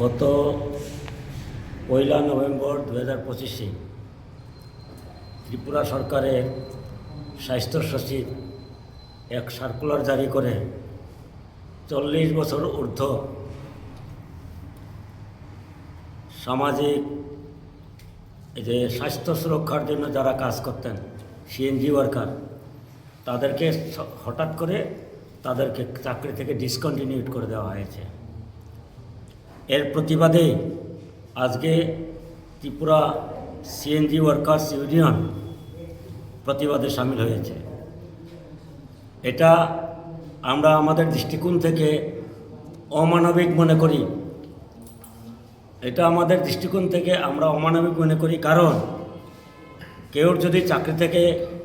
গত পয়লা নভেম্বর দু হাজার পঁচিশে ত্রিপুরা সরকারের স্বাস্থ্য সচিব এক সার্কুলার জারি করে চল্লিশ বছর ঊর্ধ্ব সামাজিক যে স্বাস্থ্য সুরক্ষার জন্য যারা কাজ করতেন সিএনজি ওয়ার্কার তাদেরকে হঠাৎ করে তাদেরকে চাকরি থেকে ডিসকন্টিনিউট করে দেওয়া হয়েছে। এর প্রতিবাদে আজকে ত্রিপুরা সিএনজি ওয়ার্কার্স ইউনিয়ন প্রতিবাদে সামিল হয়েছে। এটা আমরা আমাদের দৃষ্টিকোণ থেকে অমানবিক মনে করি। এটা আমাদের দৃষ্টিকোণ থেকে আমরা অমানবিক মনে করি কারণ কেউ যদি চাকরি থেকে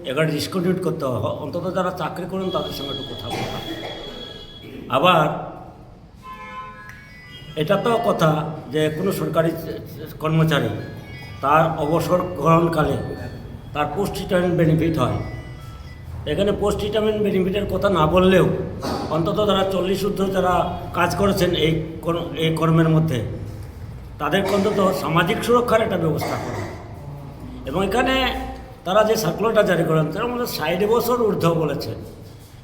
এগারো ডিসকন্টিনিউট করতে হয়, অন্তত যারা চাকরি করেন তাদের সঙ্গে একটু কথা বলা আবার এটা তো কথা যে কোনো সরকারি কর্মচারী তার অবসর গ্রহণকালে তার পোস্ট রিটায়ারমেন্ট বেনিফিট হয়। এখানে পোস্ট রিটায়ারমেন্ট বেনিফিটের কথা না বললেও অন্তত যারা চল্লিশ ঊর্ধ্ব যারা কাজ করেছেন এই এই কর্মের মধ্যে তাদের অন্তত সামাজিক সুরক্ষার একটা ব্যবস্থা করা এবং এখানে তারা যে সার্কুলারটা জারি করেন, তারা মধ্যে ষাট বছর ঊর্ধ্ব বলেছে।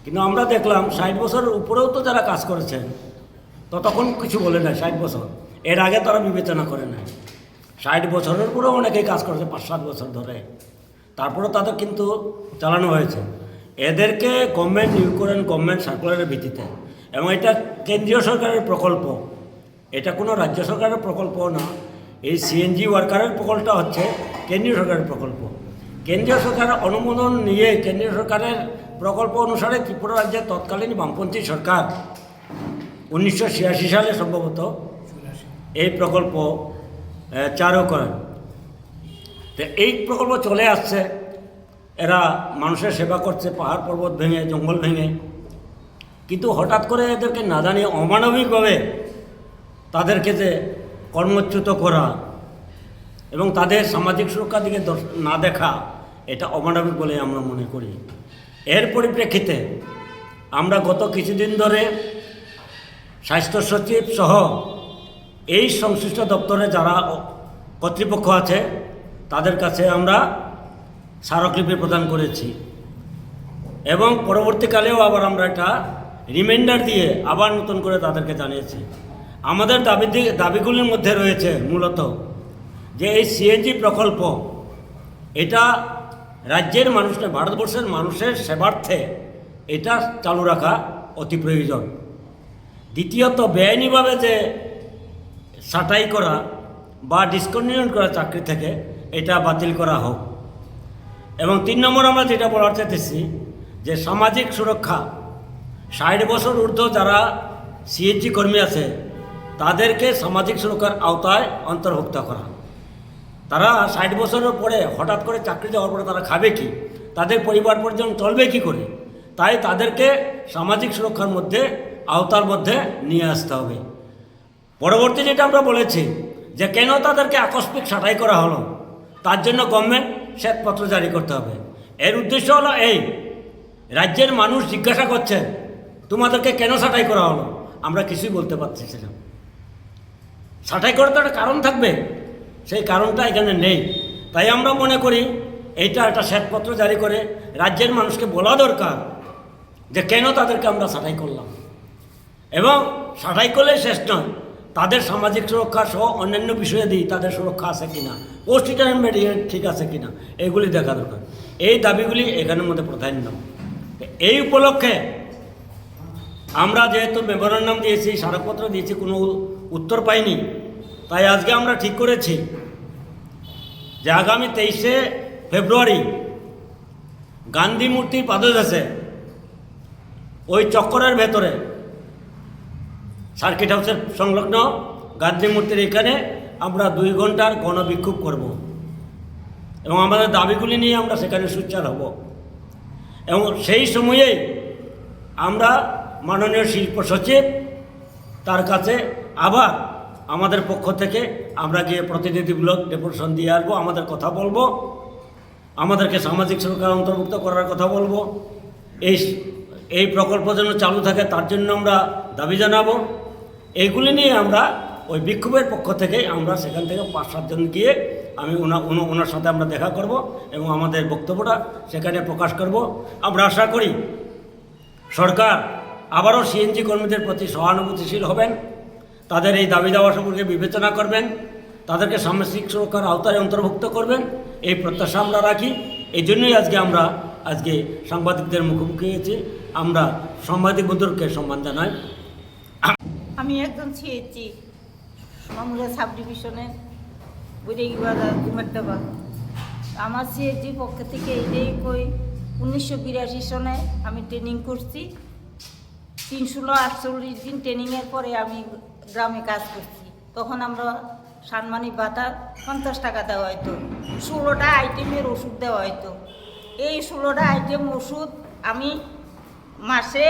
কিন্তু আমরা দেখলাম ষাট বছরের উপরেও তো যারা কাজ করেছেন তো তখন কিছু বলে না ষাট বছর। এর আগে তারা বিবেচনা করে না ষাট বছরের পরেও অনেকেই কাজ করেছে, পাঁচ, সাত বছর ধরে। তারপরে তাদের কিন্তু চালানো হয়েছে। এদেরকে গভর্নমেন্ট নিয়োগ করেন গভর্নমেন্ট সার্কুলারের ভিত্তিতে এবং এটা কেন্দ্রীয় সরকারের প্রকল্প। এটা কোনো রাজ্য সরকারের প্রকল্প না। এই সিএনজি ওয়ার্কারের প্রকল্পটা হচ্ছে কেন্দ্রীয় সরকারের প্রকল্প। কেন্দ্রীয় সরকারের অনুমোদন নিয়ে কেন্দ্রীয় সরকারের প্রকল্প অনুসারে ত্রিপুরা রাজ্যের তৎকালীন বামপন্থী সরকার উনিশশো ছিয়াশি সালে সম্ভবত এই প্রকল্প চালু করেন। তো এই প্রকল্প চলে আসছে। এরা মানুষের সেবা করছে, পাহাড় পর্বত ভেঙে, জঙ্গল ভেঙে। কিন্তু হঠাৎ করে এদেরকে না জানিয়ে অমানবিকভাবে তাদেরকে যে কর্মচ্যুত করা এবং তাদের সামাজিক সুরক্ষার দিকে না দেখা, এটা অমানবিক বলে আমরা মনে করি। এর পরিপ্রেক্ষিতে আমরা গত কিছুদিন ধরে স্বাস্থ্য সচিব সহ এই সংশ্লিষ্ট দপ্তরে যারা কর্তৃপক্ষ আছে, তাদের কাছে আমরা স্মারকলিপি প্রদান করেছি। এবং পরবর্তীকালেও আবার আমরা এটা রিমাইন্ডার দিয়ে আবার নতুন করে তাদেরকে জানিয়েছি। আমাদের দাবি দাবিগুলির মধ্যে রয়েছে মূলত যে এই সিএনজি প্রকল্প, এটা রাজ্যের মানুষের ভারতবর্ষের মানুষের সেবার্থে এটা চালু রাখা অতি প্রয়োজন। দ্বিতীয়ত বেআইনিভাবে যে ছাঁটাই করা বা ডিসকন্টিনিউ করা চাকরি থেকে এটা বাতিল করা হোক। এবং তিন নম্বর আমরা যেটা বলার চাইতেছি যে সামাজিক সুরক্ষা, ষাট বছর ঊর্ধ্ব যারা সিএনজি কর্মী আছে, তাদেরকে সামাজিক সুরক্ষার আওতায় অন্তর্ভুক্ত করা। তারা ষাট বছরের পরে হঠাৎ করে চাকরি যাওয়ার পরে তারা খাবে কি? তাদের পরিবার পর্যন্ত চলবে কি করে? তাই তাদেরকে সামাজিক সুরক্ষার মধ্যে আওতার মধ্যে নিয়ে আসতে হবে। পরবর্তী যেটা আমরা বলেছি, যে কেন তাদেরকে আকস্মিক ছাঁটাই করা হলো, তার জন্য গভর্নমেন্ট শ্বেতপত্র জারি করতে হবে। এর উদ্দেশ্য হলো এই, রাজ্যের মানুষ জিজ্ঞাসা করছে, তোমাদেরকে কেন ছাঁটাই করা হলো? আমরা কিছুই বলতে পারতেছিলাম ছাঁটাই করার তো একটা কারণ থাকবে, সেই কারণটা এখানে নেই। তাই আমরা মনে করি, এইটা একটা শ্বেতপত্র জারি করে রাজ্যের মানুষকে বলা দরকার, যে কেন তাদেরকে আমরা ছাঁটাই করলাম। এবং ছাঁটাই করলে শেষ নয়। তাদের সামাজিক সুরক্ষা সহ অন্যান্য বিষয়ে দিই, তাদের সুরক্ষা আছে কিনা? পোস্ট রিটায়ারমেন্ট ঠিক আছে কিনা? এগুলি দেখা দরকার। এই দাবিগুলি এখানের মধ্যে প্রাধান্য। এই উপলক্ষে আমরা যেহেতু মেমোরান্ডাম দিয়েছি, স্মারকপত্র দিয়েছি, কোনো উত্তর পাইনি, তাই আজকে আমরা ঠিক করেছি যে আগামী তেইশে ফেব্রুয়ারি গান্ধী মূর্তির পাদদেশে ওই চক্করের ভেতরে সার্কিট হাউসের সংলগ্ন গান্ধী মূর্তির এখানে আমরা দুই ঘণ্টার গণবিক্ষোভ করব। এবং আমাদের দাবিগুলি নিয়ে আমরা সেখানে সোচ্চার হব। এবং সেই সময়েই আমরা মাননীয় শিল্প সচিব, তার কাছে আবার আমাদের পক্ষ থেকে আমরা গিয়ে প্রতিনিধিমূলক ডেপুটেশন দিয়ে আসব, আমাদের কথা বলব, আমাদেরকে সামাজিক সুরক্ষার অন্তর্ভুক্ত করার কথা বলব। এই এই প্রকল্প যেন চালু থাকে তার জন্য আমরা দাবি জানাব। এইগুলি নিয়ে আমরা ওই বিক্ষোভের পক্ষ থেকে আমরা সেখান থেকে পাঁচ সাতজন গিয়ে আমি ওনা- ওনার সাথে আমরা দেখা করব এবং আমাদের বক্তব্যটা সেখানে প্রকাশ করব। আমরা আশা করি সরকার আবারও সিএনজি কর্মীদের প্রতি সহানুভূতিশীল হবেন, তাদের এই দাবি দাওয়া সম্পর্কে বিবেচনা করবেন, তাদেরকে সামাজিক সুরক্ষার আওতায় অন্তর্ভুক্ত করবেন, এই প্রত্যাশা আমরা রাখি। এই জন্যই আজকে আমরা, আজকে সাংবাদিকদের মুখোমুখি হয়েছি। আমরা সাংবাদিক বন্ধুকে সম্মান জানাই। আমি একজন সিএইচি মামুরা সাব ডিভিশনের বুড়েগি বাজার ঘুমের দেবা আমার সিএইচি পক্ষ থেকে এইটাই কই, উনিশশো বিরাশি সনে আমি ট্রেনিং করছি। তিনশো আটচল্লিশ দিন ট্রেনিংয়ের পরে আমি গ্রামে কাজ করছি। তখন আমরা সানমানি বাটার পঞ্চাশ টাকা দেওয়া হতো ষোলোটা আইটেমের ওষুধ দেওয়া হতো এই ষোলোটা আইটেম ওষুধ আমি মাসে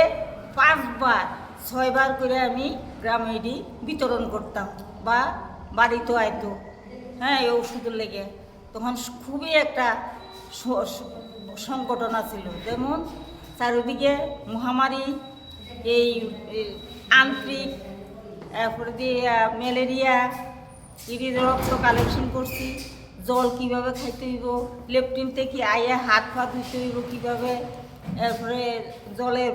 পাঁচবার ছয়বার করে আমি গ্রামে এটি বিতরণ করতাম বা বাড়িতে আইতো। হ্যাঁ এই ওষুধের লেগে। তখন খুবই একটা স- স- ছিল যেমন চারিদিকে মহামারী, এই আন্ত্রিক তারপরে দিয়ে ম্যালেরিয়া ইরির রক্ত কালেকশন করছি। জল কীভাবে খাইতে হইব? লেপটিন থেকে আইয়া হাত পা ধুইতে হইব কীভাবে? এরপরে জলের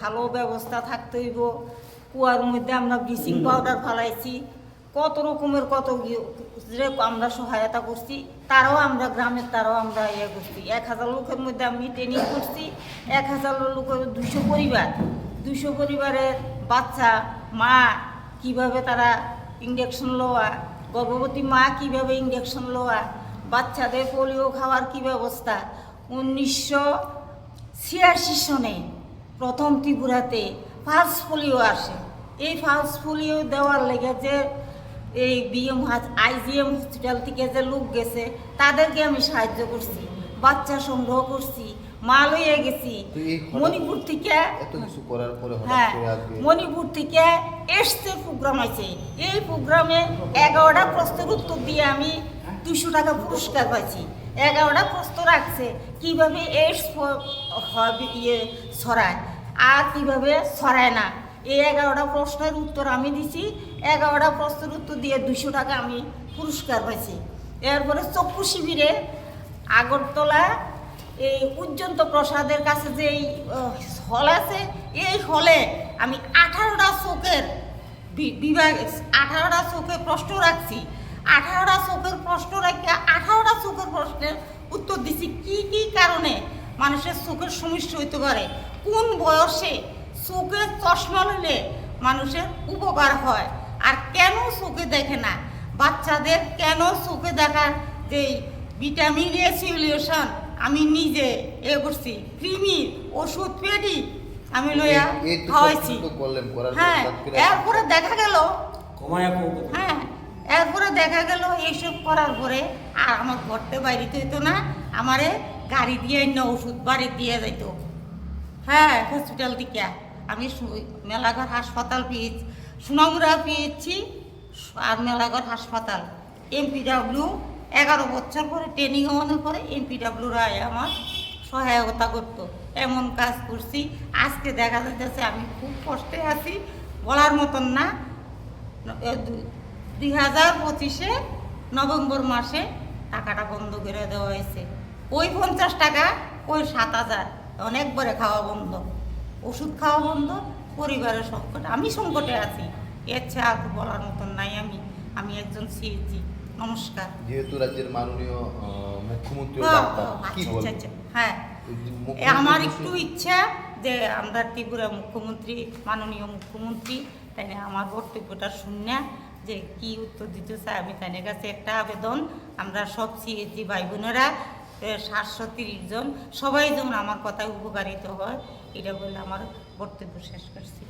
ভালো ব্যবস্থা থাকতে হইব। কুয়ার মধ্যে আমরা ব্লিচিং পাউডার ফালাইছি। কত রকমের কত আমরা সহায়তা করছি, তারাও আমরা গ্রামের তারাও আমরা ইয়ে করছি। এক হাজার লোকের মধ্যে আমি ট্রেনিং করছি। এক হাজার লোকের দুশো পরিবার। দুশো পরিবারের বাচ্চা, মা, কীভাবে তারা ইঞ্জেকশন লওয়া, গর্ভবতী মা কীভাবে ইঞ্জেকশন লওয়া, বাচ্চাদের পোলিও খাওয়ার কি ব্যবস্থা? উনিশশো ছিয়াশি সনে প্রথম ত্রিপুরাতে ফার্স্ট পোলিও আসে। এই ফার্স্ট পোলিও দেওয়ার লেগে যে এই বিএম আইজিএম হসপিটাল থেকে যে লোক গেছে তাদেরকে আমি সাহায্য করছি বাচ্চা সংগ্রহ করছি মাল হয়ে গেছি। মণিপুর থেকে হ্যাঁ মণিপুর থেকে এসছে প্রোগ্রাম আছে। এই প্রোগ্রামে এগারোটা প্রশ্নের উত্তর দিয়ে আমি দুশো টাকা পুরস্কার পাইছি। এগারোটা প্রশ্ন রাখছে, কীভাবে এইডস হবে ইয়ে ছড়ায়? আর কীভাবে ছড়ায় না? এই এগারোটা প্রশ্নের উত্তর আমি দিছি, এগারোটা প্রশ্নের উত্তর দিয়ে দুশো টাকা আমি পুরস্কার পাইছি। এরপরে চক্ষু শিবিরে আগরতলা, এই উজ্জন্ত প্রসাদের কাছে যে এই হল আছে, এই হলে আমি আঠারোটা চোখের বিভাগ, আঠারোটা চোখের প্রশ্ন রাখছি। আঠারোটা চোখের প্রশ্ন রাখি আঠারোটা চোখের প্রশ্নের উত্তর দিছি। কি কি কারণে মানুষের চোখের সমস্যা হইতে পারে? কোন বয়সে চোখের চশমা নিলে মানুষের উপকার হয়? আর কেন চোখে দেখে না? বাচ্চাদের কেন চোখে দেখার যে ভিটামিন এ সিউলিউশন আমি নিজে এ করছি? কৃমি ওষুধ পেটি আমি লইয়া খাওয়াইছি। হ্যাঁ এরপরে দেখা গেল। হ্যাঁ। এরপরে দেখা গেল এইসব করার পরে আর আমার ঘরতে বাইরিতে হইতো না, আমারে গাড়ি দিয়ে না ওষুধ বাড়ি দিয়ে যাইত। হ্যাঁ হসপিটাল থেকে আমি মেলাঘর হাসপাতাল পেয়েছি সুনামুরা পেয়েছি, আর মেলাঘর হাসপাতাল। এমপিডাব্লিউ এগারো বছর পরে ট্রেনিং হওয়ানোর পরে এমপিডাব্লিউ রায় আমার সহায়তা করতো। এমন কাজ করছি, আজকে দেখা যাচ্ছে আমি খুব কষ্টে আছি, বলার মতন না। দুই হাজার পঁচিশে নভেম্বর মাসে টাকাটা বন্ধ করে দেওয়া হয়েছে। ওই পঞ্চাশ টাকা ওই সাত হাজার অনেকবারে খাওয়া বন্ধ। ওষুধ খাওয়া বন্ধ পরিবারের সংকট আমি সংকটে আছি। এর চেয়ে আর বলার মতন নাই আমি। আমি একজন সিএজি নমস্কার। যেহেতু রাজ্যের মাননীয় মুখ্যমন্ত্রী হ্যাঁ, ডাক্তার আচ্ছা, আচ্ছা, আচ্ছা, হ্যাঁ। আমার একটু ইচ্ছা যে আমরা ত্রিপুরা মুখ্যমন্ত্রী মাননীয় মুখ্যমন্ত্রী তাই আমার বক্তব্যটা শুনে যে কি উত্তর দিতে চাই আমি তাদের কাছে একটা আবেদন। আমরা সব সিএসজি ভাই বোনেরা সাতশো তিরিশ জন, সবাই যেমন আমার কথায় উপকারিত হয়, এটা বলে আমার বক্তব্য শেষ করছি।